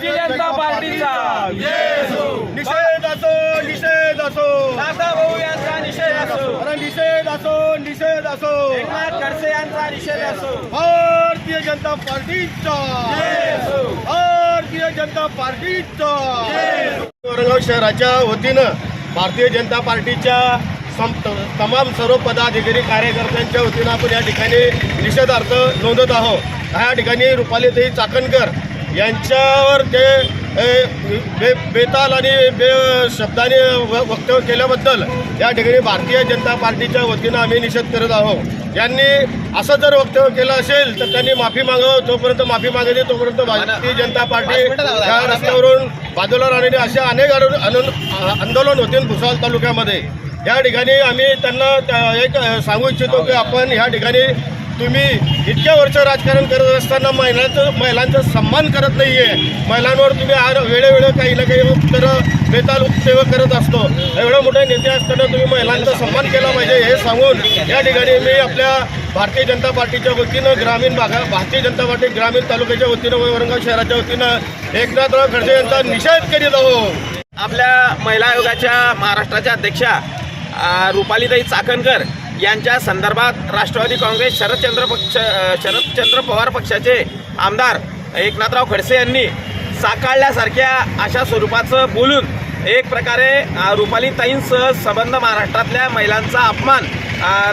भारतीय जनता पार्टीचा. निषेध असो निषेध असो. दादा भाऊ यांचा निषेध असो. निषेध असो निषेध असो. एकनाथ खडसे यांचा निषेध असो. भारतीय जनता पार्टीचा. भारतीय जनता पार्टीचा. औरंगाबाद शहराच्या वतीनं भारतीय जनता पार्टीच्या सम तमाम सर्व पदाधिकारी कार्यकर्त्यांच्या वतीनं आपण या ठिकाणी निषेधार्थ नोंदत आहोत. ह्या ठिकाणी रुपालीताई चाकणकर यांच्यावर जे ए, बे बेताल आणि बे शब्दाने व- वक्तव्य केल्याबद्दल या ठिकाणी भारतीय जनता पार्टीच्या वतीनं आम्ही निषेध करत आहोत. यांनी असं जर वक्तव्य केलं असेल तर त्यांनी माफी मागावं. जोपर्यंत माफी मागायची तोपर्यंत भारतीय जनता पार्टी या रस्त्यावरून बाजूला राहणारे असे अनेक आंदोलन होते भुसावळ तालुक्यामध्ये. या ठिकाणी आम्ही त्यांना त्या- एक सांगू इच्छितो की आपण ह्या ठिकाणी तुम्ही इतक्या वर्ष राजकारण करत असताना महिलांचं महिलांचा सन्मान करत नाही आहे महिलांवर तुम्ही आर वेळोवेळी काही ना काही तर बेताल सेवा करत असतो. एवढे मोठ्या नेते असताना तुम्ही महिलांचा सन्मान केला पाहिजे हे सांगून या ठिकाणी मी आपल्या भारतीय जनता पार्टीच्या वतीनं ग्रामीण भागा भारतीय जनता पार्टी ग्रामीण तालुक्याच्या वतीनं व औरंगाबाद शहराच्या वतीनं एकनाथराव खडसे यांचा निषेध करीत आहो आपल्या महिला आयोगाच्या महाराष्ट्राच्या अध्यक्षा रुपालीताई चाकणकर यांच्या संदर्भात राष्ट्रवादी काँग्रेस शरदचंद्र पक्ष शरदचंद्र पवार पक्षाचे आमदार एकनाथराव खडसे यांनी साकारल्यासारख्या अशा स्वरूपाचं बोलून एक प्रकारे अ, रुपालीताईंसह संबंध महाराष्ट्रातल्या महिलांचा अपमान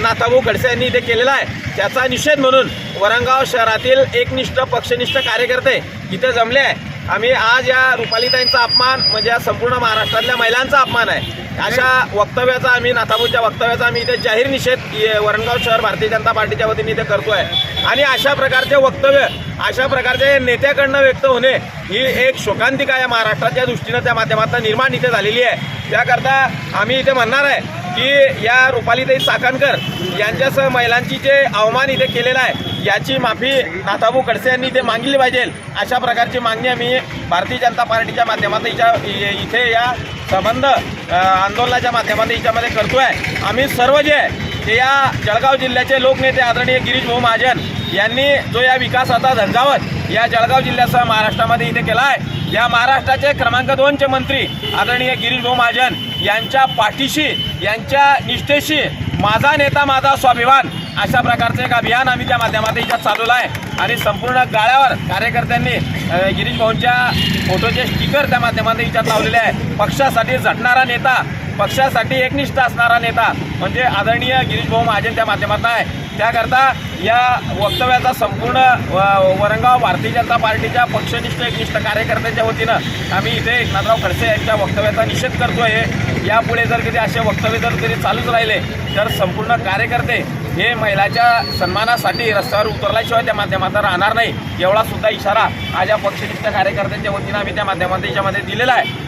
नाथाभाऊ खडसे यांनी इथे केलेला आहे. त्याचा निषेध म्हणून वरंगाव शहरातील एकनिष्ठ पक्षनिष्ठ कार्यकर्ते इथे जमले आहे. आम्ही आज या रुपालीताईंचा अपमान म्हणजे या संपूर्ण महाराष्ट्रातल्या महिलांचा अपमान आहे. अशा वक्तव्याचा आम्ही नाथाबूंच्या वक्तव्याचा आम्ही इथे जाहीर निषेध वरणगाव शहर भारतीय जनता पार्टीच्या वतीने इथे करतोय. आणि अशा प्रकारचे वक्तव्य अशा प्रकारचे नेत्याकडनं व्यक्त होणे ही एक शोकांतिका या महाराष्ट्राच्या दृष्टीनं त्या माध्यमातून निर्माण इथे झालेली आहे. त्याकरता आम्ही इथे म्हणणार आहे की या रुपालीताई चाकणकर यांच्यासह महिलांची जे अवमान इथे केलेला आहे याची माफी नाथाभाऊ खडसे यांनी इथे मागितली पाहिजे. अशा प्रकारची मागणी आम्ही भारतीय जनता पार्टीच्या माध्यमातून हिच्या इथे या संबंध आंदोलनाच्या माध्यमातून याच्यामध्ये आहे आम्ही सर्व जे आहे ते या जळगाव जिल्ह्याचे लोकनेते आदरणीय गिरीश भाऊ महाजन यांनी जो या विकासाचा झंझावत या जळगाव जिल्ह्यासह महाराष्ट्रामध्ये इथे केला आहे. या महाराष्ट्राचे क्रमांक दोनचे मंत्री आदरणीय गिरीश भाऊ महाजन यांच्या पाठीशी यांच्या निष्ठेशी माझा नेता माझा स्वाभिमान अशा प्रकारचं एक अभियान आम्ही त्या माध्यमातून याच्यात चालवलं आहे. आणि संपूर्ण गाळ्यावर कार्यकर्त्यांनी गिरीश भाऊंच्या फोटोचे स्टिकर त्या माध्यमातून याच्यात लावलेले आहे. पक्षासाठी झटणारा नेता पक्षासाठी एकनिष्ठ असणारा नेता म्हणजे आदरणीय गिरीशभाऊ महाजन त्या माध्यमातून आहे. त्याकरता या वक्तव्याचा संपूर्ण व- वरंगाव भारतीय जनता पार्टीच्या पक्षनिष्ठ एकनिष्ठ कार्यकर्त्यांच्या वतीनं आम्ही इथे एकनाथराव खडसे यांच्या वक्तव्याचा निषेध करतोय. यापुढे जर कधी असे वक्तव्य जर कधी चालूच राहिले तर संपूर्ण कार्यकर्ते हे महिलाच्या सन्मानासाठी रस्त्यावर उतरल्याशिवाय त्या माध्यमातून राहणार नाही. एवढा सुद्धा इशारा आज या पक्षनिष्ठ कार्यकर्त्यांच्या वतीनं आम्ही त्या माध्यमातून याच्यामध्ये दिलेला आहे.